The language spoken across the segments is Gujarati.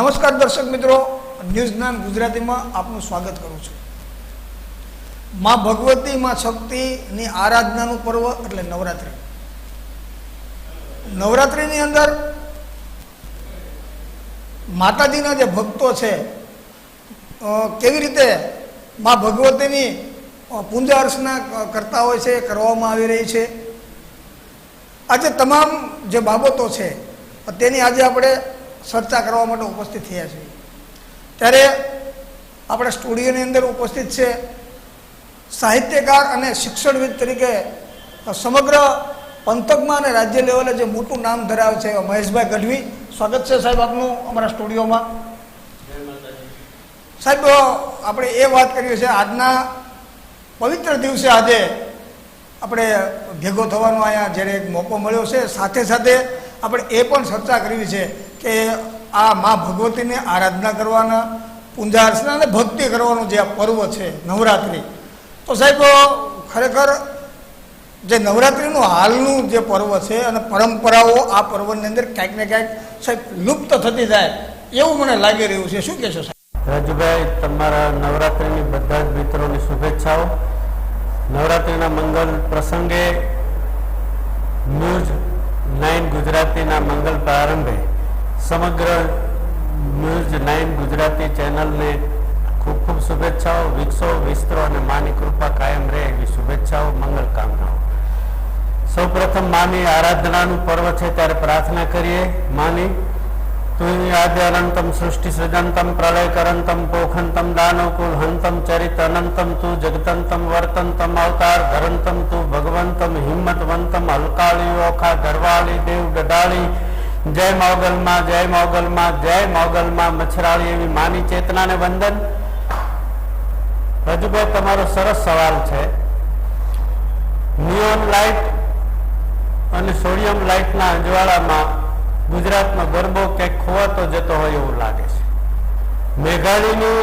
નમસ્કાર દર્શક મિત્રો. ન્યૂઝ જ્ઞાન ગુજરાતીમાં આપનું સ્વાગત કરું છું. માં ભગવતી માં શક્તિની આરાધનાનું પર્વ એટલે નવરાત્રિ. નવરાત્રિની અંદર માતાજીના જે ભક્તો છે કેવી રીતે માં ભગવતીની પૂજા અર્ચના કરતા હોય છે કરવામાં આવી રહી છે. આજે તમામ જે બાબતો છે, તેની આજે આપણે ચર્ચા કરવા માટે ઉપસ્થિત થયા છીએ ત્યારે આપણે સ્ટુડિયોની અંદર ઉપસ્થિત છે સાહિત્યકાર અને શિક્ષણવિદ તરીકે સમગ્ર પંથકમાં અને રાજ્ય લેવલે જે મોટું નામ ધરાવે છે એવા મહેશભાઈ ગઢવી. સ્વાગત છે સાહેબ આપનું અમારા સ્ટુડિયોમાં. સાહેબ, આપણે એ વાત કરીએ છીએ, આજના પવિત્ર દિવસે આજે આપણે ભેગો થવાનો અહીંયા જ્યારે એક મોકો મળ્યો છે. સાથે સાથે આપણે એ પણ ચર્ચા કરવી છે કે આ મા ભગવતીને આરાધના કરવાના, પૂજા અર્ચના અને ભક્તિ કરવાનું જે આ પર્વ છે, નવરાત્રિ. તો સાહેબ, ખરેખર જે નવરાત્રિનું હાલનું જે પર્વ છે અને પરંપરાઓ આ પર્વની અંદર ક્યાંક ને ક્યાંક સાહેબ લુપ્ત થતી જાય, એવું મને લાગી રહ્યું છે. શું કહેશો સાહેબ? રાજુભાઈ, તમારા નવરાત્રિની બધા જ મિત્રોની શુભેચ્છાઓ. નવરાત્રિના મંગલ પ્રસંગે ન્યૂઝ નાઇન ગુજરાતીના મંગલ પ્રારંભે સમગ્ર ન્યૂઝ નાઇન ગુજરાતી ચેનલને ખૂબ ખૂબ શુભેચ્છાઓ, વિકસો, વિસ્તરો અને માની કૃપા કાયમ રહે એવી શુભેચ્છાઓ, મંગલ કામનાઓ. સૌપ્રથમ માની આરાધનાનું પર્વ છે ત્યારે પ્રાર્થના કરીએ. માની તું આદ્ય અનંતમ સૃષ્ટિ સૃજંતમ પ્રલય કરંતમ પોખંતમ, દાનવકુલ હંતમ, ચરિત અનંતમ, તું જગતંતમ વર્તંતમ અવતાર ધરંતમ, તું ભગવંતમ, હિંમતવંતમ હલકાળી ઓખા ગરવાળી દેવ ગઢાળી જય મોગલમાં જય મોગલમાં જય મોગલમાં મચ્છરાળી એવી માની ચેતનાને વંદન. રજુભાઈ તમારો સરસ સવાલ છે. નિયોન લાઇટ અને સોડિયમ લાઇટના અજવાળામાં ગુજરાતનો ગરબો ક્યાંક ખોવાતો જતો હોય એવું લાગે છે. મેઘાણીની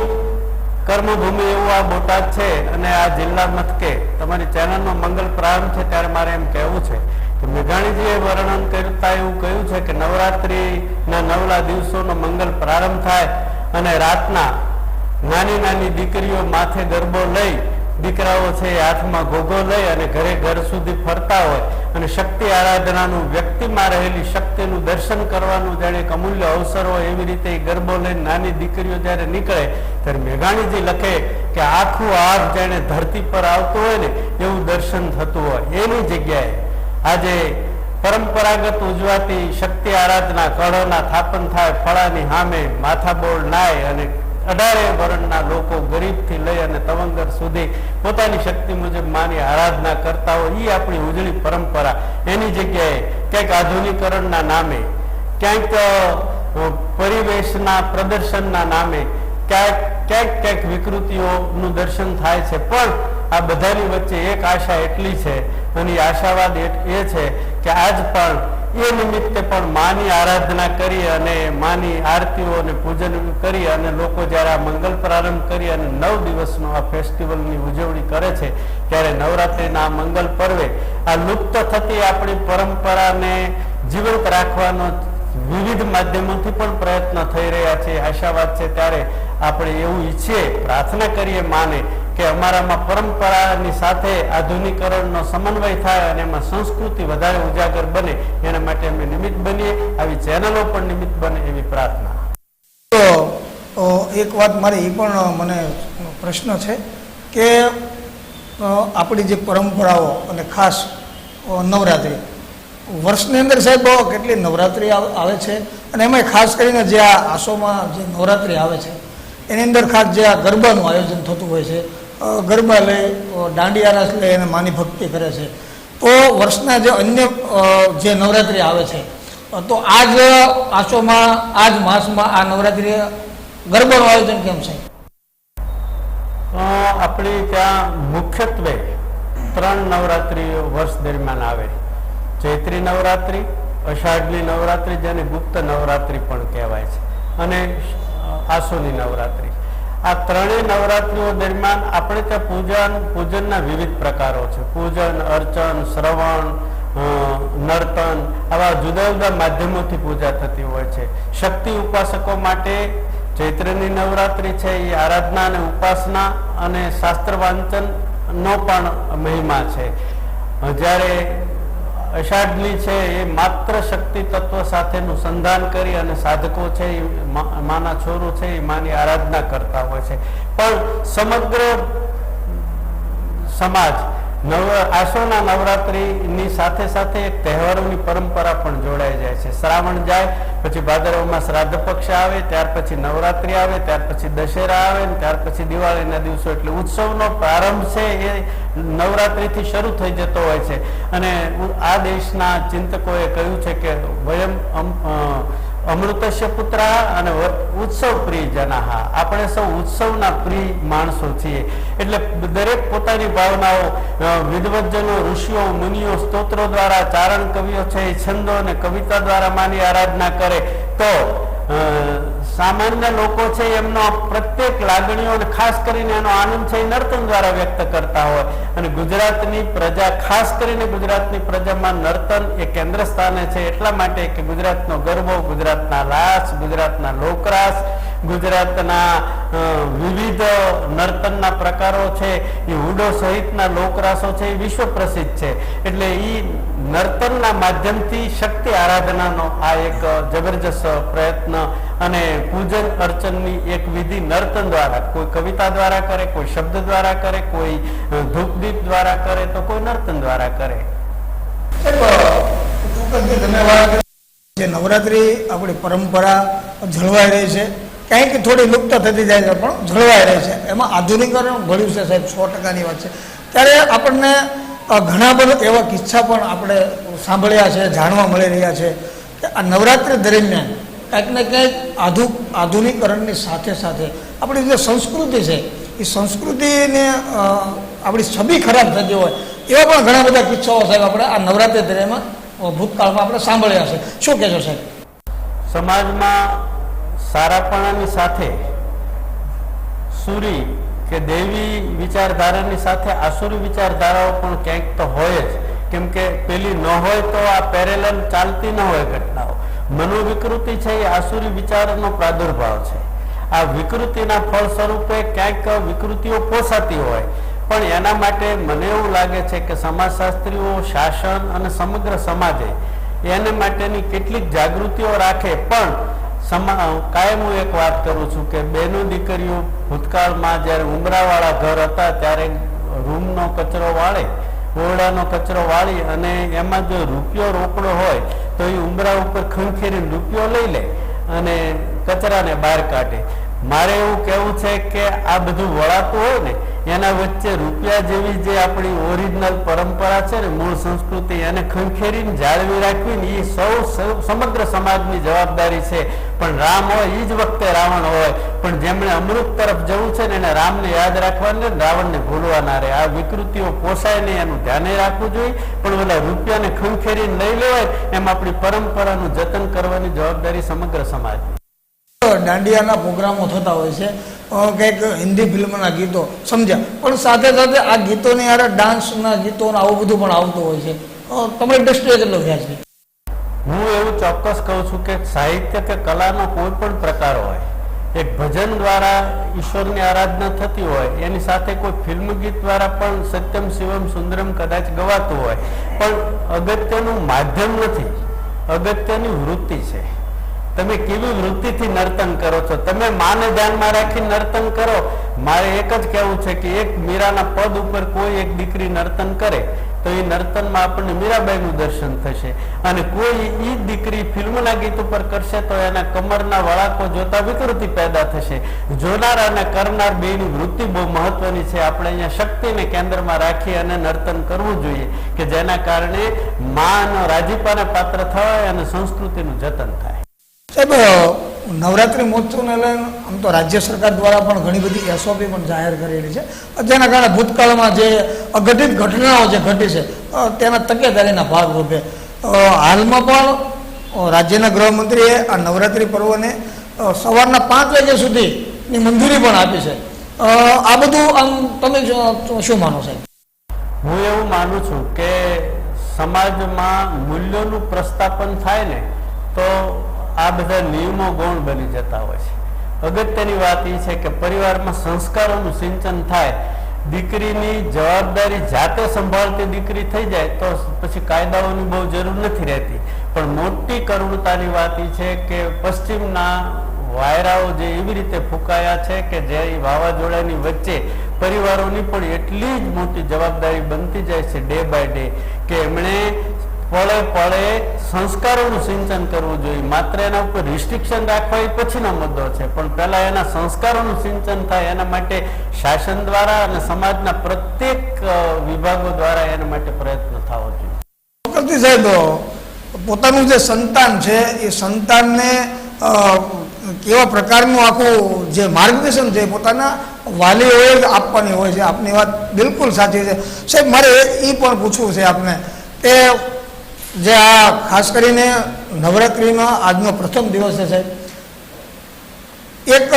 કર્મભૂમિ એવું આ બોટાદ છે અને આ જિલ્લા મથકે. તમારી ચેનલનો મંગલ પ્રારંભ છે, ત્યારે મારે એમ કહેવું છે કે મેઘાણીજીએ વર્ણન કરતા એવું કહ્યું છે કે નવરાત્રિના નવલા દિવસોનો મંગલ પ્રારંભ થાય અને રાતના નાની નાની દીકરીઓ માથે ગરબો લઈ દીકરાઓ છે એ હાથમાં ઘોઘો લઈ અને ઘરે ઘર સુધી ફરતા હોય અને શક્તિ આરાધનાનું વ્યક્તિમાં રહેલી શક્તિનું દર્શન કરવાનું જાણે એક અમૂલ્ય અવસર હોય એવી રીતે ગરબો લઈને નાની દીકરીઓ જ્યારે નીકળે, ત્યારે મેઘાણીજી લખે કે આખું આગ જાણે ધરતી પર આવતું હોય ને, એવું દર્શન થતું હોય. એની જગ્યાએ આજે પરંપરાગત ઉજવાતી શક્તિ આરાધના કળોના થાપન થાય, ફળાની સામે માથાબોળ નાય અને અઢારે વર્ણના લોકો ગરીબથી લઈ અને તવંગર સુધી પોતાની શક્તિ મુજબ માની આરાધના કરતા હોય એ આપણી ઉજળી પરંપરા. એની જગ્યાએ ક્યાંક આધુનિકરણના નામે, ક્યાંક પરિવેશના પ્રદર્શનના નામે, ક્યાંક ક્યાંક ક્યાંક વિકૃતિઓનું દર્શન થાય છે. પણ આ બધાની વચ્ચે એક આશા એટલી છે અને આશાવાદ એ- છે કે આજ પણ એ નિમિત્તે પણ માની આરાધના કરી અને માની આરતીઓ અને પૂજન કરી અને લોકો જ્યારે આ મંગલ પ્રારંભ કરી અને નવ દિવસનો આ ફેસ્ટિવલની ઉજવણી કરે છે, ત્યારે નવરાત્રિના આ મંગલ પર્વે આ લુપ્ત થતી આપણી પરંપરાને જીવંત રાખવાનો વિવિધ માધ્યમોથી પણ પ્રયત્ન થઈ રહ્યા છે, આશાવાદ છે, ત્યારે આપણે એવું ઈચ્છીએ, પ્રાર્થના કરીએ, માને કે અમારામાં પરંપરાની સાથે આધુનિકરણનો સમન્વય થાય અને એમાં સંસ્કૃતિ વધારે ઉજાગર બને, એના માટે અમે નિમિત્ત બનીએ, આવી ચેનલો પણ નિમિત્ત બને એવી પ્રાર્થના. તો એક વાત મારી એ પણ મને પ્રશ્ન છે કે આપણી જે પરંપરાઓ અને ખાસ નવરાત્રિ, વર્ષની અંદર સાહેબ, કેટલી નવરાત્રિ આવે છે? અને એમાં ખાસ કરીને જે આ આસોમાં જે નવરાત્રિ આવે છે, એની અંદર ખાસ જે આ ગરબાનું આયોજન થતું હોય છે ગરબા લઈ અ, દાંડિયા રાસ લઈ અને માની ભક્તિ કરે છે. તો વર્ષના જે અન્ય જે નવરાત્રિ આવે છે તો આ જ આસોમાં આ જ માસમાં આ નવરાત્રિ ગરબાનું આયોજન કેમ છે? આપણે ત્યાં મુખ્યત્વે ત્રણ નવરાત્રિઓ વર્ષ દરમિયાન આવે ચૈત્રી નવરાત્રિ અષાઢની નવરાત્રિ જેને ગુપ્ત નવરાત્રિ પણ કહેવાય છે. અને આસોની નવરાત્રિ. આ ત્રણેય નવરાત્રિઓ દરમિયાન આપણે ત્યાં પૂજન, પૂજનના વિવિધ પ્રકારો છે. પૂજન, અર્ચન, શ્રવણ નર્તન આવા જુદા જુદા માધ્યમોથી પૂજા થતી હોય છે. શક્તિ ઉપાસકો માટે ચૈત્રની નવરાત્રિ છે, એ આરાધના અને ઉપાસના અને શાસ્ત્ર વાંચનનો પણ મહિમા છે. જ્યારે અષાઢની છે એ માત્ર શક્તિ તત્વ સાથેનું સંધાન કરી અને સાધકો છે એ માના છોરો છે એ માની આરાધના કરતા હોય છે. પણ સમગ્ર સમાજ નવ આસોના નવરાત્રિની સાથે સાથે એક તહેવારોની પરંપરા પણ જોડાઈ જાય છે. શ્રાવણ જાય, પછી ભાદરવામાં શ્રાદ્ધ પક્ષ આવે, ત્યાર પછી નવરાત્રિ આવે, ત્યાર પછી દશેરા આવે, ને ત્યાર પછી દિવાળીના દિવસો. એટલે ઉત્સવનો પ્રારંભ છે એ નવરાત્રિથી શરૂ થઈ જતો હોય છે. અને આ દેશના ચિંતકોએ કહ્યું છે કે વયમ અમૃતસ્ય પુત્રા અને ઉત્સવ પ્રિય જનાહા આપણે સૌ ઉત્સવના પ્રિય માણસો છીએ. એટલે દરેક પોતાની ભાવનાઓ વિદવજ્જનો ઋષિઓ, મુનિઓ, સ્તોત્રો દ્વારા, ચારણ કવિઓ છે છંદો અને કવિતા દ્વારા માની આરાધના કરે તો સામાન્ય લોકો છે એમનો પ્રત્યેક લાગણીઓ ખાસ કરીને એનો આનંદ છે નર્તન દ્વારા વ્યક્ત કરતા હોય. અને ગુજરાતની પ્રજા, ખાસ કરીને ગુજરાતની પ્રજામાં નર્તન એ કેન્દ્ર સ્થાને છે એટલા માટે કે ગુજરાતનો ગરબો ગુજરાતના રાસ, ગુજરાતના લોકરાસ ગુજરાતના વિવિધ નર્તનના પ્રકારો છે એ હુડો સહિતના લોકરાસો છે એ વિશ્વ પ્રસિદ્ધ છે. એટલે એ નર્તનના માધ્યમથી શક્તિ આરાધનાનો આ એક જબરજસ્ત પ્રયત્ન અને પૂજન અર્ચનની એક વિધિ નર્તન દ્વારા કોઈ કવિતા દ્વારા કરે કોઈ શબ્દ દ્વારા કરે કોઈ ધૂપદીપ દ્વારા કરે તો કોઈ નર્તન દ્વારા કરી, જે નવરાત્રી આપણી પરંપરા જળવાઈ રહી છે. કંઈક થોડી લુપ્ત થતી જાય છે, પણ જળવાઈ રહે છે. એમાં આધુનિકરણ ભળ્યું છે સાહેબ, સો ટકાની વાત છે. ત્યારે આપણને ઘણા બધા એવા કિસ્સા પણ આપણે સાંભળ્યા છે, જાણવા મળી રહ્યા છે કે આ નવરાત્રિ દરમિયાન કંઈક ને કંઈક આધુ, આધુનિકરણની સાથે સાથે આપણી જે સંસ્કૃતિ છે, એ સંસ્કૃતિને આપણી છબી ખરાબ થતી હોય એવા પણ ઘણા બધા કિસ્સાઓ સાહેબ આપણે આ નવરાત્રિ દરમિયાન ભૂતકાળમાં આપણે સાંભળ્યા છે. શું કહેશો સાહેબ? સમાજમાં સારાપણાની સાથે સુરી કે દેવી વિચારધારાની સાથે આસુરી વિચારધારાઓ પણ ક્યાંક તો હોય જ. કેમ કે પેલી ન હોય તો આ પેરેલલ ચાલતી ન હોય ઘટનાઓ. મનોવિકૃતિ છે એ આસુરી વિચારનો પ્રાદુર્ભાવ છે. આ વિકૃતિના ફળ સ્વરૂપે ક્યાંક વિકૃતિઓ પોસાતી હોય. પણ એના માટે મને એવું લાગે છે કે સમાજશાસ્ત્રીઓ, શાસન અને સમગ્ર સમાજે એને માટેની કેટલીક જાગૃતિઓ રાખે. પણ કાયમ હું એક વાત કરું છું કે બેનો દીકરીઓ ભૂતકાળમાં જ્યારે ઉમરાવાળા ઘર હતા ત્યારે રૂમનો કચરો વાળે, ઓરડાનો કચરો વાળી અને એમાં જો રૂપિયો રોકડો હોય તો એ ઉમરા ઉપર ખંખેરીને રૂપિયો લઈ લે અને કચરાને બહાર કાઢે. મારે એવું કહેવું છે કે આ બધું વળાતું હોય ને એના વચ્ચે રૂપિયા જેવી જે આપણી ઓરિજિનલ પરંપરા છે ને, મૂળ સંસ્કૃતિ, એને ખંખેરીને જાળવી રાખવી ને એ સૌ સમગ્ર સમાજની જવાબદારી છે. પણ રામ હોય એ જ વખતે રાવણ હોય. પણ જેમણે અમૃત તરફ જવું છે ને, એને રામને યાદ રાખવાનું રાવણને ભૂલવા ના રહે આ વિકૃતિઓ પોસાય નહીં, એનું ધ્યાને રાખવું જોઈએ. પણ ઓલા રૂપિયાને ખંખેરીને લઈ લેવાય, એમ આપણી પરંપરાનું જતન કરવાની જવાબદારી સમગ્ર સમાજની. દાંડિયાના પ્રોગ્રામો થતા હોય છે. કંઈક હિન્દી ફિલ્મના ગીતો, સમજ્યા. પણ સાથે સાથે આ ગીતોની યાર ડાન્સના ગીતોને આવું બધું પણ આવતું હોય છે. તમારી દ્રષ્ટિએ કેટલો ખ્યાલ છે? હું એવું ચોક્કસ કહું છું કે સાહિત્ય કે કલાનો કોઈ પણ પ્રકાર હોય, એક ભજન દ્વારા ઈશ્વરની આરાધના થતી હોય, એની સાથે કોઈ ફિલ્મ ગીત દ્વારા પણ સત્યમ શિવમ સુંદરમ કદાચ ગવાતું હોય, પણ અગત્યનું માધ્યમ નથી. અગત્યની વૃત્તિ છે. તમે કેવી વૃત્તિથી નર્તન કરો છો? તમે માને ધ્યાનમાં રાખી નર્તન કરો? મારે એક જ કહેવું છે કે એક મીરાના પદ ઉપર કોઈ એક દીકરી નર્તન કરે, તો એ નર્તનમાં આપણને મીરાબાઈનું દર્શન થશે. અને કોઈ એ દીકરી ફિલ્મના ગીત ઉપર કરશે તો એના કમરના વળાકો જોતા વિકૃતિ પેદા થશે. જોનાર અને કરનાર બેની વૃત્તિ બહુ મહત્વની છે. આપણે અહીંયા શક્તિને કેન્દ્રમાં રાખી અને નર્તન કરવું જોઈએ કે જેના કારણે માનો રાજીપાને પાત્ર થાય અને સંસ્કૃતિનું જતન થાય. સાહેબ નવરાત્રિ મહોત્સવને લઈને આમ તો રાજ્ય સરકાર દ્વારા પણ ઘણી બધી એસઓપી પણ જાહેર કરેલી છે. જેના કારણે ભૂતકાળમાં જે અઘટિત ઘટનાઓ જે ઘટી છે તેના તકેદારીના ભાગરૂપે હાલમાં પણ રાજ્યના ગૃહમંત્રીએ આ નવરાત્રિ પર્વને સવારના પાંચ વાગ્યા સુધીની મંજૂરી પણ આપી છે. આ બધું આમ તમે શું માનો સાહેબ? હું એવું માનું છું કે સમાજમાં મૂલ્યોનું પ્રસ્થાપન થાય ને, તો આ બધા નિયમો ગૌણ બની જતા હોય છે. અગત્યની વાત એ છે કે પરિવારમાં સંસ્કારોનું સિંચન થાય, દીકરીની જવાબદારી જાતે સંભાળતી દીકરી થઈ જાય તો પછી કાયદાઓની બહુ જરૂર નથી રહેતી. પણ મોટી કરુણતાની વાત એ છે કે પશ્ચિમના વાયરાઓ જે એવી રીતે ફૂંકાયા છે કે જે વાવાઝોડાની વચ્ચે પરિવારોની પણ એટલી જ મોટી જવાબદારી બનતી જાય છે ડે બાય ડે કે એમણે પળે પળે સંસ્કારોનું સિંચન કરવું જોઈએ. માત્ર એના ઉપર રિસ્ટ્રિક્શન રાખવા એ પછીનો મુદ્દો છે. પણ પહેલા એના સંસ્કારોનું સિંચન થાય એના માટે શાસન દ્વારા અને સમાજના પ્રત્યેક વિભાગો દ્વારા એના માટે પ્રયત્ન થવો જોઈએ. સાહેબ, પોતાનું જે સંતાન છે, એ સંતાનને કેવા પ્રકારનું આખું જે માર્ગદર્શન છે પોતાના વાલીઓએ જ આપવાની હોય છે. આપની વાત બિલકુલ સાચી છે. સાહેબ, મારે એ પણ પૂછવું છે આપને કે જે આ ખાસ કરીને નવરાત્રિમાં આજનો પ્રથમ દિવસ છે એક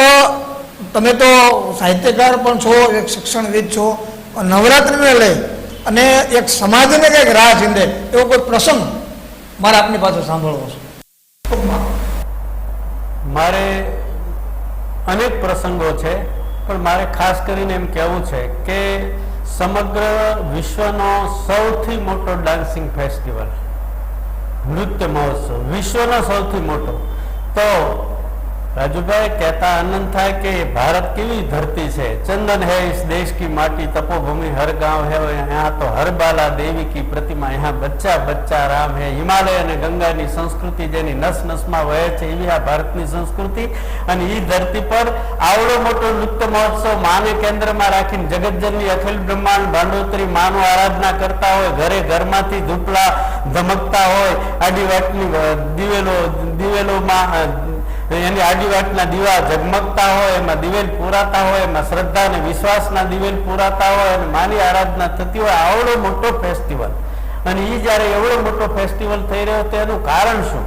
તમે તો સાહિત્યકાર પણ છો, એક શિક્ષણવિદ છો નવરાત્રિને લઈ અને એક સમાજને કંઈક રાહ ચીંધે એવો કોઈ પ્રસંગ મારે આપની પાસે સાંભળવો છે. મારે અનેક પ્રસંગો છે, પણ મારે ખાસ કરીને એમ કહેવું છે કે સમગ્ર વિશ્વનો સૌથી મોટો ડાન્સિંગ ફેસ્ટિવલ નૃત્ય મહોત્સવ વિશ્વનો સૌથી મોટો. તો રાજુભાઈ કહેતા આનંદ થાય કે ભારત કેવી ધરતી છે ચંદન है इस देश की माटी तपोभूमि हर गांव है यहाँ तो हर बाला देवी की प्रतिमा यहाँ બચ્ચા બચ્ચા રામ હે હિમાલય અને ગંગાની સંસ્કૃતિ જેની નસ નસમાં વહે છે એવી આ ભારતની સંસ્કૃતિ અને એ ધરતી પર આવડો મોટો નૃત્ય મહોત્સવ માને કેન્દ્રમાં રાખીને જગતજનની અખિલ બ્રહ્માંડ ભાંડોતરી માનું આરાધના કરતા હોય ઘરે ઘરમાંથી ધૂપલા ધમકતા હોય આડી વાટની અ, દિવેલો દિવેલોમાં એની આડીવાટના દીવા ઝગમગતા હોય, એમાં દિવેલ પૂરાતા હોય, એમાં શ્રદ્ધા અને વિશ્વાસના દિવેલ પૂરાતા હોય અને માની આરાધના થતી હોય આવડો મોટો ફેસ્ટિવલ અને એ જ્યારે એવડો મોટો ફેસ્ટિવલ થઈ રહ્યો તો એનું કારણ શું?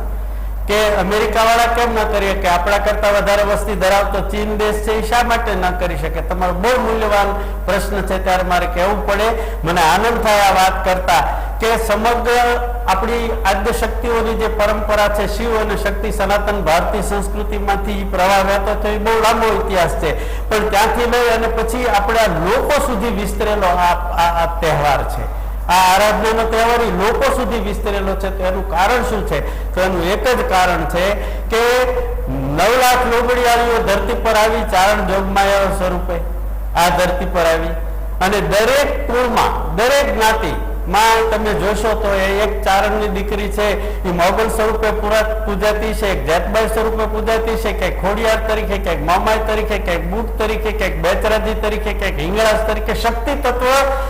કે અમેરિકા વાળા કેમ ન કરીએ કે આપણા કરતા વધારે વસ્તી ધરાવતો ચીન દેશ છે એ શા માટે ના કરી શકે? તમારો બહુ મૂલ્યવાન પ્રશ્ન છે, ત્યારે મારે કહેવું પડે, મને આનંદ થાય આ વાત કરતા કે સમગ્ર આપણી આદ્ય શક્તિઓની જે પરંપરા છે, શિવ અને શક્તિ સનાતન ભારતીય સંસ્કૃતિમાંથી પ્રવાહ વહેતો થયો. એ બહુ લાંબો ઇતિહાસ છે. પણ ત્યાંથી લઈ અને પછી આપણા લોકો સુધી વિસ્તરેલો આ તહેવાર છે. આ આરાધનાનો તહેવાર ઈ લોકો સુધી વિસ્તરેલો છે. તો એનું કારણ શું છે? તો એનું એક જ કારણ છે કે નવ લાખ લોબડિયાળીઓ ધરતી પર આવી ચારણ જોગમાયા સ્વરૂપે આ ધરતી પર આવી. અને દરેક કુળમાં, દરેક જ્ઞાતિ માં, તમે જોશો તો એ એક ચારણની દીકરી છે. એ મોગલ સ્વરૂપે પૂજાતી છે, એક જેતબાઈ સ્વરૂપે પૂજાતી છે, ક્યાંક ખોડિયાર તરીકે, ક્યાંક મામાઈ તરીકે, ક્યાંક બુટ તરીકે, ક્યાંક બેચરાજી તરીકે, ક્યાંક હિંગળાસ તરીકે. શક્તિ તત્વ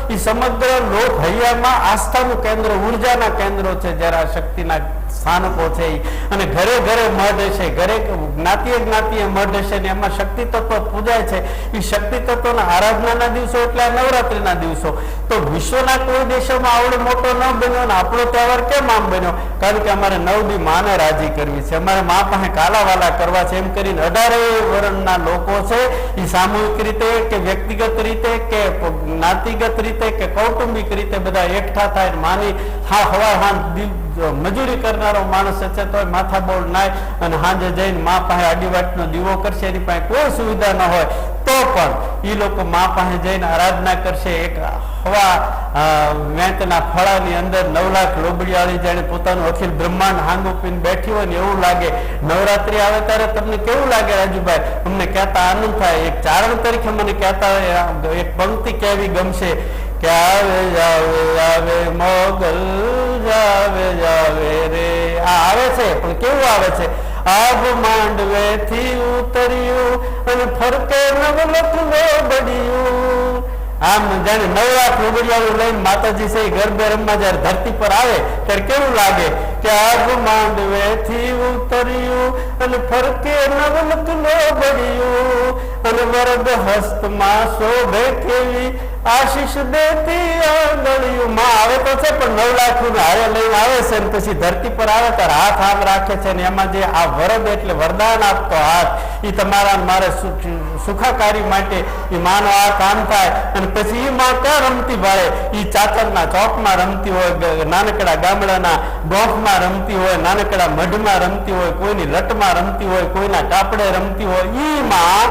એ સમગ્ર લોક હૈયામાં આસ્થાનું કેન્દ્ર, ઉર્જાના કેન્દ્રો છે, જ્યારે આ શક્તિના સ્થાનકો છે અને ઘરે ઘરે મઢ છે. ઘરે જ્ઞાતિએ જ્ઞાતિએ મઢ છે ને એમાં શક્તિ તત્વ પૂજાય છે. એ શક્તિ તત્વના આરાધનાના દિવસો એટલે નવરાત્રીના દિવસો. તો વિશ્વના કોઈ દેશોમાં આવડો મોટો ન બન્યો ને આપણો તહેવાર કેમ આમ બન્યો? કારણ કે અમારે નવ દી માને રાજી કરવી છે. અમારે મા પાસે કાલાવાલા કરવા છે. એમ કરીને અઢારે વર્ણના લોકો છે. એ સામૂહિક રીતે કે વ્યક્તિગત રીતે કે જ્ઞાતિગત રીતે કે કૌટુંબિક રીતે બધા એકઠા થાય માની હા હવા હા દિલ જો મજૂરી કરનારો માણસ છે તો માથા બોળ નાય અને સાંજે જઈને મા પાસે આડીવાટનો દીવો કરશે એની પાસે કોઈ સુવિધા ન હોય તો પણ એ લોકો મા પાસે જઈને આરાધના કરશે. એક હવા અ, ફળાની અંદર નવ લાખ લોબડીવાળી જાણે પોતાનું અખિલ બ્રહ્માંડ હાંગો પીને બેઠી હોય ને એવું લાગે નવરાત્રી આવે ત્યારે તમને કેવું લાગે રાજુભાઈ? અમને કહેતા આનંદ થાય. એક ચારણ તરીકે મને કહેતા એક પંક્તિ કહેવી ગમશે? કે આવે જાવે, આવે મોગલ, જાવે જાવે રે. આવે છે, પણ કેવું આવે છે? આબ માંડવે થી ઉતર્યું અને ફરકે નવલખ બડ્યું આમ જાણે નવ નબળિયાળું લઈને માતાજી છે ગરબે રમવા જયારે ધરતી પર આવે, ત્યારે કેવું લાગે કે આગ માંડવે થી ઉતર્યું અને ફરકે નવલખ બડ્યું અને વરદ હસ્તમાં શોભે કેવી આશીષ દેતી આંગળીઓમાં આવે તો છે, પણ નવ લાખ હારે લઈને આવે છે ને પછી ધરતી પર આવે ત્યારે હાથ આમ રાખે છે ને એમાં જે આ વરદ એટલે વરદાન આપતો હાથ એ તમારા મારે સુખાકારી માટે એ માનો આ કામ થાય. અને પછી એ માં ક્યાં રમતી ભાડે એ ચાચરના ચોકમાં રમતી હોય નાનકડા ગામડાના ગોખમાં રમતી હોય, નાનકડા મઢમાં રમતી હોય, કોઈની લટમાં રમતી હોય, કોઈના કાપડે રમતી હોય એ માં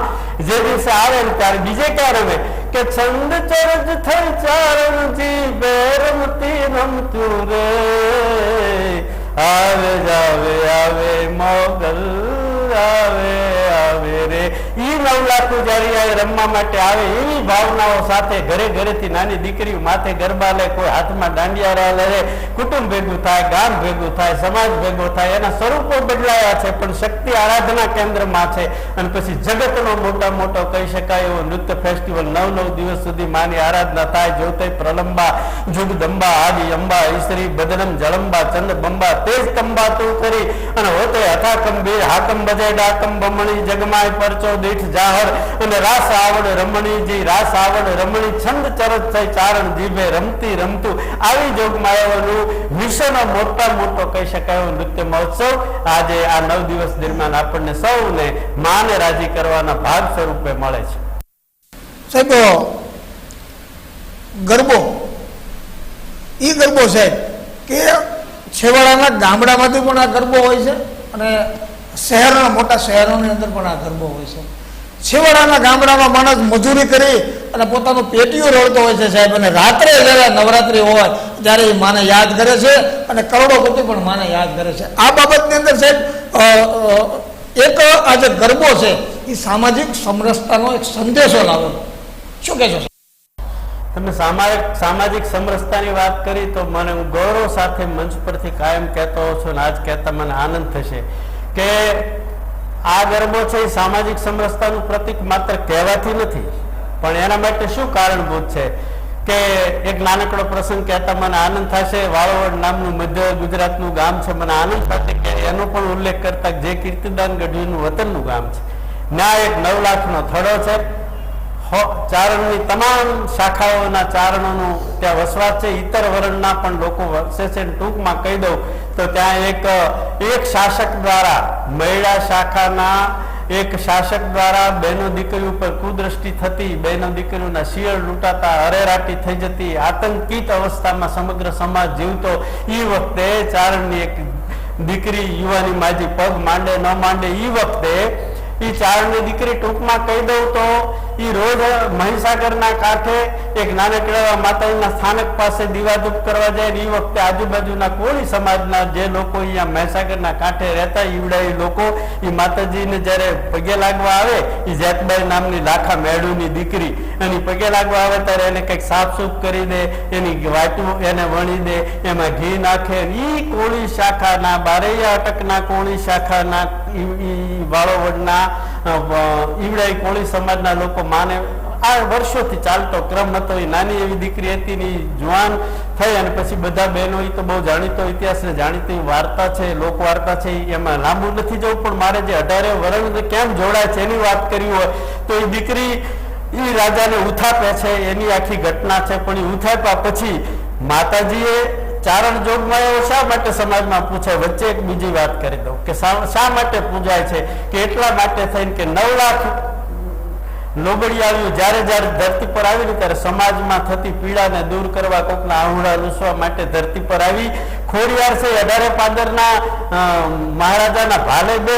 જે દિવસે આવે ને ત્યારે બીજે ક્યાં રમે? કે છંદ ચરજ થઈ ચારણજી બેરમતી રમતું રે. આવે જાવે આવે, મોગલ, આવે આવે રે. ઈ નવ લાખ જયારે રમવા માટે આવે, એવી ભાવનાઓ સાથે ઘરે ઘરેથી નાની દીકરીઓ માથે ગરબા લે, કોઈ હાથમાં દાંડિયા લે કુટુંબ ભેગું થાય, ગામ ભેગું થાય, સમાજ ભેગો થાય, એના સ્વરૂપો બદલાયા છે, પણ શક્તિ આરાધના કેન્દ્રમાં છે. અને પછી જગતનો મોટા મોટો કહી શકાય એવો નૃત્ય ફેસ્ટિવલ નવ નવ દિવસ સુધી માની આરાધના થાય જોતે પ્રલંબા, જુગદંબા, આદિ અંબા ઈશ્વરી બદનમ, જળંબા, ચંદ બંબા, તેજ કંબા તું કરી, અને હોતે હથા કંબીર હાકમ બજે ડાકમ બમણી જગમાય પરચો દીઠ જાહર અને રાસ આવડ રમણીજી રાસ આવડ રમણી છંદ ચરત થઈ ચારણ જીભે રમતી રમતું. આવી જોગમાયાઓનું વિશ્વનો મોટા મોટો કહી શકાય નૃત્ય મહોત્સવ. આજે આ નવ દિવસ દરમિયાન આપણને સૌને માને રાજી કરવાના ભાગ સ્વરૂપે મળે છે. સાહેબ, ગરબો. એ ગરબો સાહેબ કે છેવાડાના ગામડામાંથી પણ આ ગરબો હોય છે અને શહેરના મોટા શહેરોની અંદર પણ આ ગરબો હોય છે. છેવાડાના ગામડામાં માણસ મજૂરી કરી અને પોતાનું પેટીઓ રડતો હોય છે સાહેબ. અને રાત્રે જ્યારે નવરાત્રી હોય ત્યારે એ માને યાદ કરે છે અને કરોડોપતિ પણ માને યાદ કરે છે. આ બાબતની અંદર સાહેબ એક આ જે ગરબો છે એ સામાજિક સમરસતાનો એક સંદેશો લાવે. શું કહેશો? તમે સામાજિક સામાજિક સમરસતાની વાત કરી તો મને હું ગૌરવ સાથે મંચ પરથી કાયમ કહેતો છું અને આજ કહેતા મને આનંદ થશે કે આ ગરબો છે એ સામાજિક સમરસતાનું પ્રતીક માત્ર કહેવાથી નથી, પણ એના માટે શું કારણભૂત છે કે એક નાનકડો પ્રસંગ કહેતા મને આનંદ થશે, વાળોવડ નામનું મધ્ય ગુજરાતનું ગામ છે, મને આનંદ થશે કે એનો પણ ઉલ્લેખ કરતા જે કીર્તિદાન ગઢવીનું વતનનું ગામ છે. ના એક નવ લાખનો થડો છે. ચારણની તમામ શાખાઓના ચારણોનું ત્યાં વસવાટ છે. ઇતર વર્ણના પણ લોકો વસે છે. ટૂંકમાં કહી દઉં તો ત્યાં એક એક શાસક દ્વારા, મહિલા શાખાના એક શાસક દ્વારા બેનો દીકરી ઉપર કુદ્રષ્ટિ થતી, બેનો દીકરીઓના શિયળ લૂંટાતા, અરેરાટી થઈ જતી, આતંકિત અવસ્થામાં સમગ્ર સમાજ જીવતો એ વખતે ચારણની એક દીકરી યુવાની માજી પગ માંડે, ન માંડે એ વખતે એ ચારણની દીકરી ટૂંકમાં કહી દઉં તો ઈ રોજ મહીસાગરના કાંઠે એક નાનકડા માતાજીના સ્થાનક પાસે દીવાધૂપ કરવા જાય ઈ વખતે આજુબાજુના કોળી સમાજના જે લોકો અહીંયા મહીસાગરના કાંઠે રહેતા ઈવડા લોકો એ માતાજીને જ્યારે પગે લાગવા આવે એ જેતબાઈ નામની લાખા મેળુની દીકરી એની પગે લાગવા આવે ત્યારે એને કંઈક સાફસૂફ કરી દે, એની વાટું એને વણી દે, એમાં ઘી નાખે ઈ કોળી શાખાના બારૈયા અટકના કોળી શાખાના વાળોવડના ઈવડાઈ કોળી સમાજના લોકો માને, આ વર્ષોથી ચાલતો ક્રમ હતો, એ નાની એવી દીકરી હતી ને જુવાન થઈ અને પછી બધા બહેનો એ તો બહુ જાણીતો ઇતિહાસ ને જાણીતી વાર્તા છે લોક વાર્તા છે એમાં લાંબુ નથી જવું, પણ મારે જે અઢારે વર્ષ કેમ જોડાય છે એની વાત કરી હોય, તો એ દીકરી એ રાજાને ઉથાપે છે, એની આખી ઘટના છે, પણ એ ઉથાપ્યા પછી માતાજીએ ચારણ જોગમાં શા માટે સમાજમાં પૂછાય વચ્ચે એક બીજી વાત કરી દઉં કે શા માટે પૂજાય છે? કે એટલા માટે થઈને કે નવ લાખ લોબડિયાળીઓ જ્યારે જ્યારે ધરતી પર આવી ને ત્યારે સમાજમાં થતી પીડાને દૂર કરવા કોકના આહુડા લૂસવા માટે ધરતી પર આવી. ખોડિયાર છે અઢારે પાદરના મહારાજાના ભાલે બે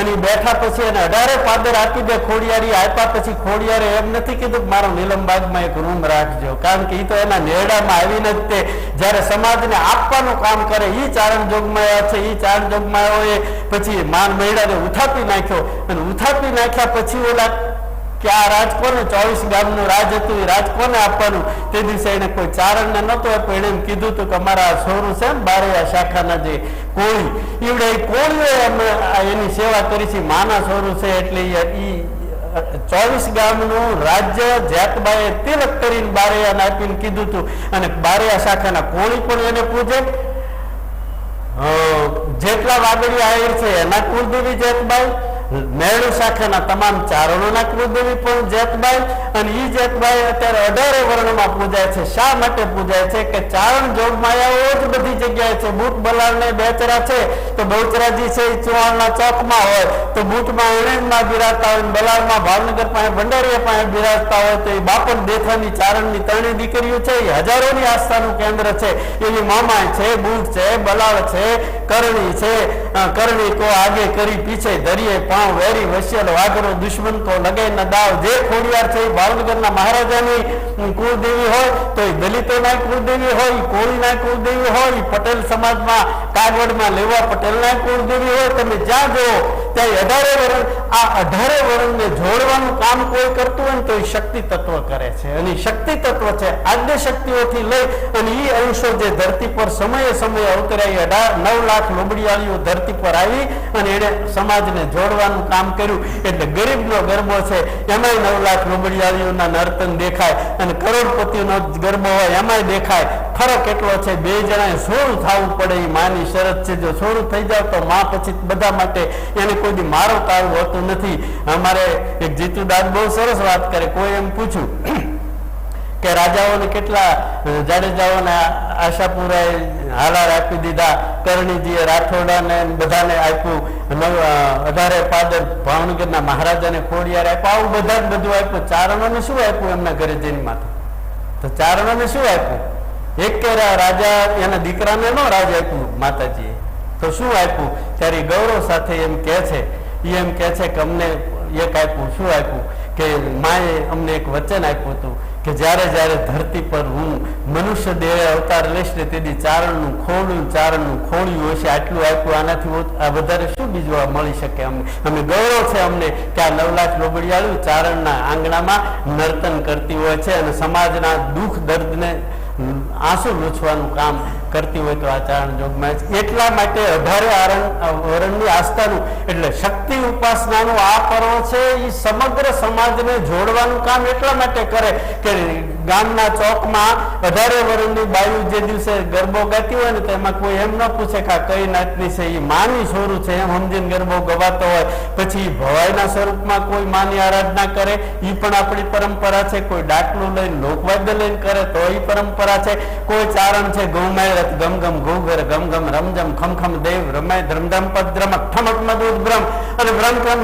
અને બેઠા પછી એને અઢારે પાદર આપી દે ખોડિયારી. આપ્યા પછી ખોડિયારે એમ નથી કીધું મારો નીલમબાગમાં એક રૂમ રાખજો. કારણ કે એ તો એના નેડામાં આવીને જ તે જ્યારે સમાજને આપવાનું કામ કરે એ ચારણ જોગમાયા છે. એ ચારણ જોગમાયાઓએ પછી માન મહિડાને ઉથાપી નાખ્યો. અને ઉથાપી નાખ્યા પછી ઓલા કે આ રાજ કોને? ચોવીસ ગામનું રાજ હતું, એ રાજ કોને આપવાનું? તે દિવસે એને કોઈ ચારણને નતો આપ્યો. એને એમ કીધું હતું કે અમારા આ છોરું છે બારે આ શાખાના જે કોળી એવડે એ કોળીઓએ અમે એની સેવા કરી છે. માના છોરું છે એટલે એ ચોવીસ ગામનું રાજ્ય જાતબાએ તિલક કરીને બારૈયાને આપીને કીધું હતું. અને બારૈયા શાખાના કોળી પણ એને પૂજે. જેટલા વાદળી આહિર છે, એના કુળદેવી જેતબાઈ મેળુ શાખાના તમામ ચારણોના કુળદેવી પણ જેતબાઈ અને ઈ જેતબાઈ અત્યારે અઢારે વર્ણમાં પૂજાય છે. શા માટે પૂજાય છે? કે ચારણ જોગ માયાઓ જ બધી જગ્યાએ છે. બુટ બલાલ ને બેચરા છે, તો બહુચરાજી છે એ ચુવાણના ચોકમાં હોય, તો બુટમાં એણેજમાં બિરાજતા હોય બલાલમાં ભાવનગર પાસે, ભંડારીયા પાસે બિરાજતા હોય, તો એ બાપન દેખાની ચારણની ત્રણેય દીકરીઓ છે. એ હજારોની આસ્થાનું કેન્દ્ર છે. એની મામા છે, બુટ છે, બલાળ છે, કરણી છે. કરણી કો આગે કરી પીછે ધરીએ પાઉં વેરી વસ્યલ વાઘરો દુશ્મન તો લગે ન દાવ. જે ખોડિયાર છે એ ભાવનગરના મહારાજાની કુળદેવી હોય, તો એ દલિતોના કુળદેવી હોય કોળીના કુળદેવી હોય પટેલ સમાજમાં કાગવડમાં લેવા પટેલના કુળદેવી હોય. તમે જ્યાં જુઓ, ત્યાં અઢારે વર્ણ, આ અઢારે વરણને જોડવાનું કામ કોઈ કરતું હોય ને તો એ શક્તિ તત્વ કરે છે. અને શક્તિ તત્વ છે આદ્ય શક્તિઓથી લઈ અને ઈ અંશો જે ધરતી પર સમયે સમયે અવતરાય અઢાર નવ લાખ લોબડિયાળીઓ ધરતી પર આવી અને એને સમાજને જોડવાનું કામ કર્યું? એટલે ગરીબનો ગરબો છે, એમાંય નવ લાખ લોબડિયાળીઓના નર્તન દેખાય અને કરોડપતિનો ગરબો હોય એમાંય દેખાય. ફરક એટલો છે, બે જણાએ સોળું થવું પડે એ માની શરત છે. જો સોળું થઈ જાવ તો માં પછી બધા માટે એને કોઈ મારો તારું હોતું નથી. અમારે એક જીતુ દાદ બહુ સરસ વાત કરે, કોઈ એમ પૂછ્યું કે રાજાઓને કેટલા જાડેજાઓને આશાપુરાએ હાલાર આપી દીધા, કરણીજીએ રાઠોડાને બધાને આપ્યું અઢારે પાદર ભાવનગરના મહારાજાને ખોડિયાર આપ્યું. આવું બધા જ બધું આપ્યું. ચારણોને શું આપ્યું એમના ઘરે જઈને માથે તો ચારણોને શું આપ્યું? એક કે રાજા, એના દીકરાને નો રાજ આપ્યું માતાજીએ. તો શું આપ્યું? ત્યારે ગૌરવ સાથે એમ કહે છે એ એમ કહે છે કે અમને એક આપ્યું, શું આપ્યું? કે માએ અમને એક વચન આપ્યું હતું. કે જ્યારે જ્યારે ધરતી પર હું મનુષ્ય દેહ અવતાર લઈશ ને તેથી ચારણનું ખોળ્યું ચારણનું ખોળ્યું હશે, આટલું આપ્યું, આનાથી વધારે શું બીજું મળી શકે અમને? અમે ગૌરવ છે અમને. કે આ નવલાખ લોબડિયાળું ચારણના આંગણામાં નર્તન કરતી હોય છે અને સમાજના દુઃખ દર્દને આંસુ લૂછવાનું કામ કરતી હોય તો આ ચારણ જોગમાં એટલા માટે અઢારે આરણ વરણની આસ્થાનું, એટલે શક્તિ ઉપાસનાનું આ પર્વ છે એ સમગ્ર સમાજને જોડવાનું કામ એટલા માટે કરે કે ગામના ચોકમાં અઢારે વર્ષની બાયુ જે દિવસે ગરબો ગાતી હોય ને તો એમાં કોઈ એમ ન પૂછે કે કઈ નાતની છે? એ માની સ્વરૂપ છે, એમ સમજીને ગરબો ગવાતો હોય. પછી ભવાઈના સ્વરૂપમાં કોઈ માની આરાધના કરે એ પણ આપણી પરંપરા છે. કોઈ ડાકલું લઈને લોકવાદ્ય લઈને કરે તો એ પરંપરા છે. કોઈ ચારણ છે ગૌ રથ, ગમ ગમ ગોગર ગમ ગમ રમજમ ખમ ખમ દેવ, રમાય ધ્રમધમ પદ્રમક ઠમક મદુદ ભ્રમ અને ભ્રમ ક્રમ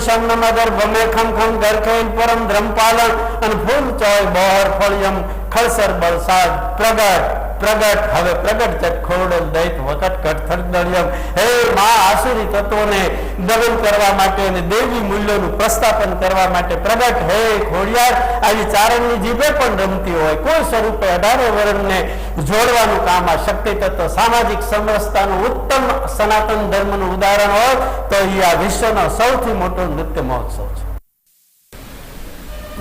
ગર ભમે ખમ ખમ ગરખેલ પરમ ધ્રમ પાલન. અને ફૂલ ચોય બહર ફળિયમ ખળસર બરસાદ પ્રગટ પ્રગટ, હવે પ્રગટ ચટ ખોડલ દૈત વકટ કટ થરદળિયમ હે મા આસુરી તત્વોને દમન કરવા માટે અને દેવી મૂલ્યોનું પ્રસ્થાપન કરવા માટે પ્રગટ. હે ખોડિયાર આવી ચારણની જીભે પણ રમતી હોય. કોઈ સ્વરૂપે અઢારે વર્ણને જોડવાનું કામ આ શક્તિ તત્વ. સામાજિક સમરસતાનું ઉત્તમ સનાતન ધર્મનું ઉદાહરણ હોય તો એ આ વિશ્વનો સૌથી મોટો નૃત્ય મહોત્સવ છે.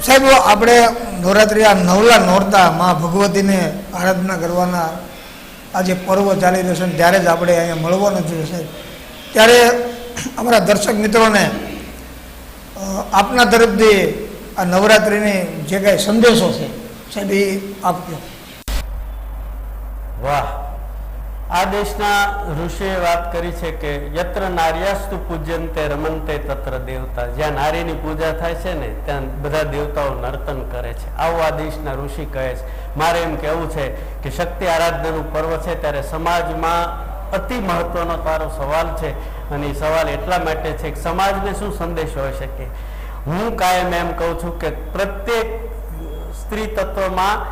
સાહેબ આપણે નવરાત્રિ આ નવલા નોરતા મા ભગવતીને આરાધના કરવાના આ જે પર્વ ચાલી રહ્યો છે ત્યારે જ આપણે અહીંયા મળવાનું છે સાહેબ. ત્યારે અમારા દર્શક મિત્રોને આપના તરફથી આ નવરાત્રિની જે કાંઈ સંદેશો છે, સાહેબ, એ આપજો. વાહ. આ દેશના ઋષિએ વાત કરી છે કે યત્ર નાર્યાસ્તુ પૂજ્યંતે રમંતે તત્ર દેવતા. જ્યાં નારીની પૂજા થાય છે ને, ત્યાં બધા દેવતાઓ નર્તન કરે છે. આવું આ દેશના ઋષિ કહે છે. મારે એમ કહેવું છે કે શક્તિ આરાધનાનું પર્વ છે ત્યારે સમાજમાં અતિ મહત્વનો તારો સવાલ છે અને એ સવાલ એટલા માટે છે કે સમાજને શું સંદેશ હોઈ શકે? હું કાયમ એમ કહું છું કે પ્રત્યેક સ્ત્રી તત્વમાં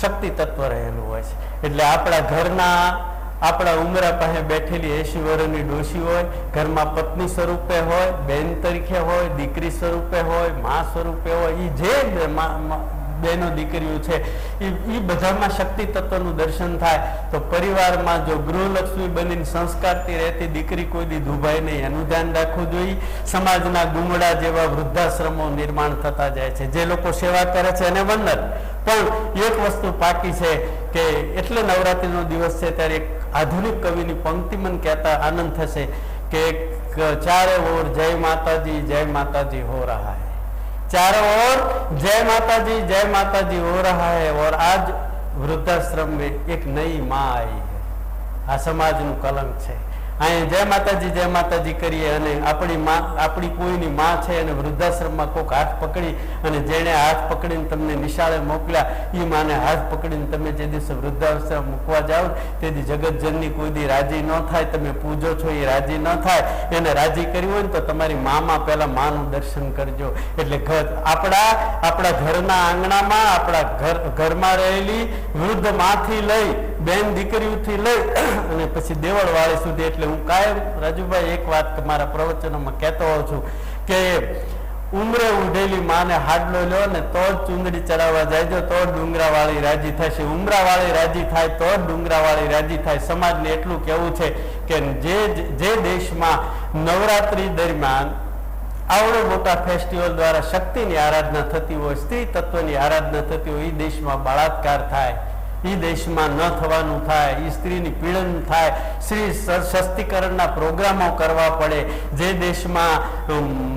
શક્તિ તત્વ રહેલું હોય છે. એટલે આપણા ઘરના આપણા ઉમરા પાસે બેઠેલી એસી વર્ષની ડોશી હોય, ઘરમાં પત્ની સ્વરૂપે હોય, બેન તરીકે હોય, દીકરી સ્વરૂપે હોય, મા સ્વરૂપે હોય એ જે બે- મા- મા- બહેનો દીકરીઓ છે એ બધામાં શક્તિ તત્વનું દર્શન થાય. તો પરિવારમાં જો ગૃહલક્ષ્મી બનીને સંસ્કારથી રહેતી દીકરી કોઈ દી દુભાઈ નહીં. એનું ધ્યાન રાખવું જોઈએ. સમાજના ગુમડા જેવા વૃદ્ધાશ્રમો નિર્માણ થતા જાય છે. જે લોકો સેવા કરે છે એને વંદન. પણ એક વસ્તુ પાકી છે કે એટલે નવરાત્રીનો દિવસ છે ત્યારે આધુનિક કવિની પંક્તિ મને કહેતા આનંદ થશે કે એક ચારે ઓર જય માતાજી જય માતાજી હો રહા હૈ चारों ओर जय माता जी जय माता जी हो रहा है और आज वृद्धाश्रम में एक नई माँ आई है આ સમાજનું કલંક છે અહીંયા જય માતાજી જય માતાજી કરીએ અને આપણી માં, આપણી કોઈની માં છે અને વૃદ્ધાશ્રમમાં કોઈક હાથ પકડી અને જેણે હાથ પકડીને તમને નિશાળે મોકલ્યા એ માને હાથ પકડીને તમે જે દિવસે વૃદ્ધાશ્રમ મૂકવા જાઓ તેથી જગતજનની કોઈ દી રાજી ન થાય, તમે પૂજો છો એ રાજી ન થાય. એને રાજી કરી હોય ને તો તમારી મામાં પહેલાં માનું દર્શન કરજો. એટલે ઘર, આપણા આપણા ઘરના આંગણામાં, આપણા ઘર, ઘરમાં રહેલી વૃદ્ધ માથી લઈ બેન દીકરીઓથી લઈ અને પછી દેવળવાળી સુધી એટલે હું કાયમ રાજુભાઈ એક વાત મારા પ્રવચનોમાં કહેતો હોઉં છું કે ઉમરે ઉઢેલી માને હાડલો લ્યો ને તો જ ચુંદડી ચડાવવા જાય તો ડુંગરાવાળી રાજી થશે. ઉમરાવાળી રાજી થાય, તો ડુંગરાવાળી રાજી થાય. સમાજને એટલું કહેવું છે કે જે જે દેશમાં નવરાત્રી દરમિયાન આવડો મોટા ફેસ્ટિવલ દ્વારા શક્તિની આરાધના થતી હોય, સ્ત્રી તત્વની આરાધના થતી હોય એ દેશમાં બળાત્કાર થાય. એ દેશમાં ન થવાનું થાય એ સ્ત્રીની પીડન થાય. સ્ત્રી સશક્તિકરણના પ્રોગ્રામો કરવા પડે. જે દેશમાં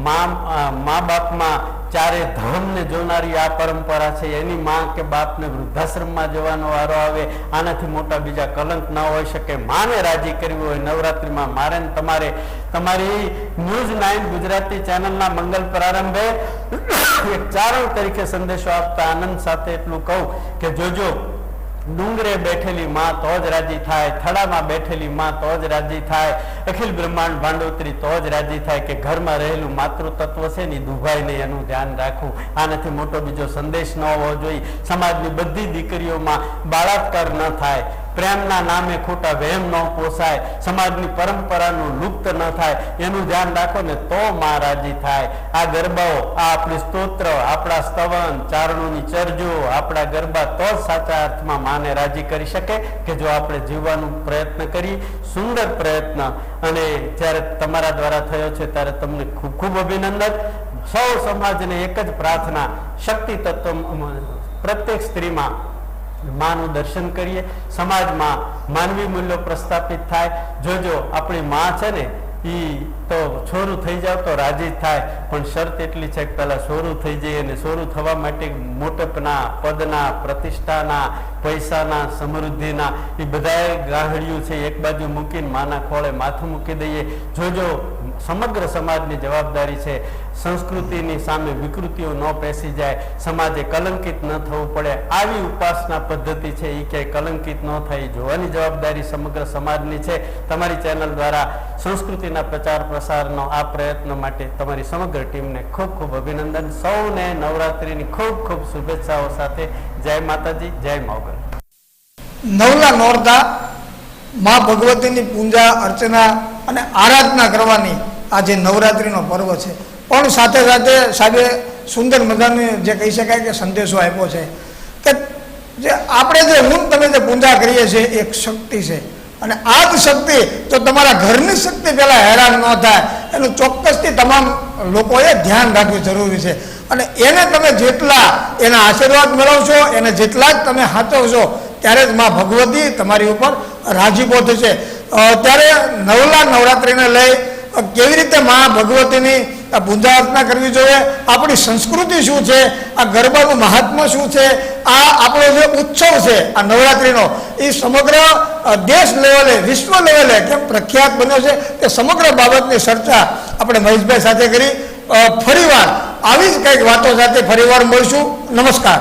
મા બાપમાં ચારે ધર્મને જોનારી આ પરંપરા છે, એની માં કે બાપને વૃદ્ધાશ્રમમાં જવાનો વારો આવે, આનાથી મોટા બીજા કલંક ન હોઈ શકે. માને રાજી કરવી હોય, નવરાત્રિમાં મારે તમારે, તમારી ન્યૂઝ નાઇન ગુજરાતી ચેનલના મંગલ પ્રારંભે એક ચારણ તરીકે સંદેશો આપતા આનંદ સાથે એટલું કહું કે જોજો ડુંગરે બેઠેલી માં તો જ રાજી થાય, થડામાં બેઠેલી માં તો જ રાજી થાય, અખિલ બ્રહ્માંડ ભાંડોતરી તો જ રાજી થાય કે ઘરમાં રહેલું માતૃ તત્વ છે ને દુભાઈ નહીં એનું ધ્યાન રાખવું. આનાથી મોટો બીજો સંદેશ ન હોવો જોઈએ. સમાજની બધી દીકરીઓમાં બાળાત્કાર ન થાય. પ્રેમના નામે ખોટા વહેમ ન પોસાય, સમાજની પરંપરાનું લુપ્ત ન થાય, એનું ધ્યાન રાખો ને તો માં રાજી થાય. આ ગરબાઓ, આ આપણી સ્તોત્ર, આપણા સ્તવન, ચારણોની ચરજો, આપણા ગરબા તો જ સાચા અર્થમાં માને રાજી કરી શકે કે જો આપણે જીવવાનું પ્રયત્ન કરી, સુંદર પ્રયત્ન. અને જ્યારે તમારા દ્વારા થયો છે, ત્યારે તમને ખૂબ ખૂબ અભિનંદન. સૌ સમાજને એક જ પ્રાર્થના, શક્તિ તત્વ પ્રત્યેક સ્ત્રીમાં માનું દર્શન કરીએ. સમાજમાં માનવી મૂલ્યો પ્રસ્થાપિત થાય. જોજો આપણી માં છે ને એ તો છોરું થઈ જાવ તો રાજી થાય. પણ શરત એટલી છે કે પહેલાં સોરું થઈ જાય અને સોરું થવા માટે મોટપના, પદના, પ્રતિષ્ઠાના પૈસાના, સમૃદ્ધિના, એ બધાએ ગાહડિયું છે, એક બાજુ મૂકીને માના ખોળે માથું મૂકી દઈએ. જોજો, સમગ્ર સમાજની જવાબદારી છે. સંસ્કૃતિની સામે વિકૃતિઓ ન પેસી જાય. સમાજે કલંકિત ન થવું પડે. આવી ઉપાસના પદ્ધતિ છે એ ક્યાંય કલંકિત ન થાય. જોવાની જવાબદારી સમગ્ર સમાજની છે. તમારી ચેનલ દ્વારા સંસ્કૃતિના પ્રચાર પ્રસારનો આ પ્રયત્ન માટે તમારી સમગ્ર ટીમને ખૂબ ખૂબ અભિનંદન. સૌને નવરાત્રિની ખૂબ ખૂબ શુભેચ્છાઓ સાથે. જય માતાજી, જય માવગર નવલા નોરતા મા ભગવતીની પૂજા, અર્ચના અને આરાધના કરવાની આ જે નવરાત્રિનો પર્વ છે. પણ સાથે સાથે સાહેબે સુંદર મજાની જે કહી શકાય કે સંદેશો આપ્યો છે કે જે આપણે જે હું તમે જે પૂજા કરીએ છીએ એક શક્તિ છે. અને આ જ શક્તિ તો તમારા ઘરની શક્તિ પહેલાં હેરાન ન થાય. એનું ચોક્કસથી તમામ લોકોએ ધ્યાન રાખવું જરૂરી છે. અને એને તમે જેટલા એના આશીર્વાદ મેળવશો, એને જેટલા જ તમે સાચવશો ત્યારે જ માં ભગવતી તમારી ઉપર રાજીપો થશે ત્યારે નવલા નવરાત્રિને લઈ કેવી રીતે મા ભગવતીની પૂજા અર્ચના કરવી જોઈએ? આપણી સંસ્કૃતિ શું છે? આ ગરબાનું મહાત્મ્ય શું છે? આ આપણો જે ઉત્સવ છે, આ નવરાત્રિનો, એ સમગ્ર દેશ લેવલે, વિશ્વ લેવલે કેમ પ્રખ્યાત બન્યો છે તે સમગ્ર બાબતની ચર્ચા આપણે મહેશભાઈ સાથે કરી. ફરીવાર આવી જ કંઈક વાતો સાથે ફરીવાર મળશું. નમસ્કાર.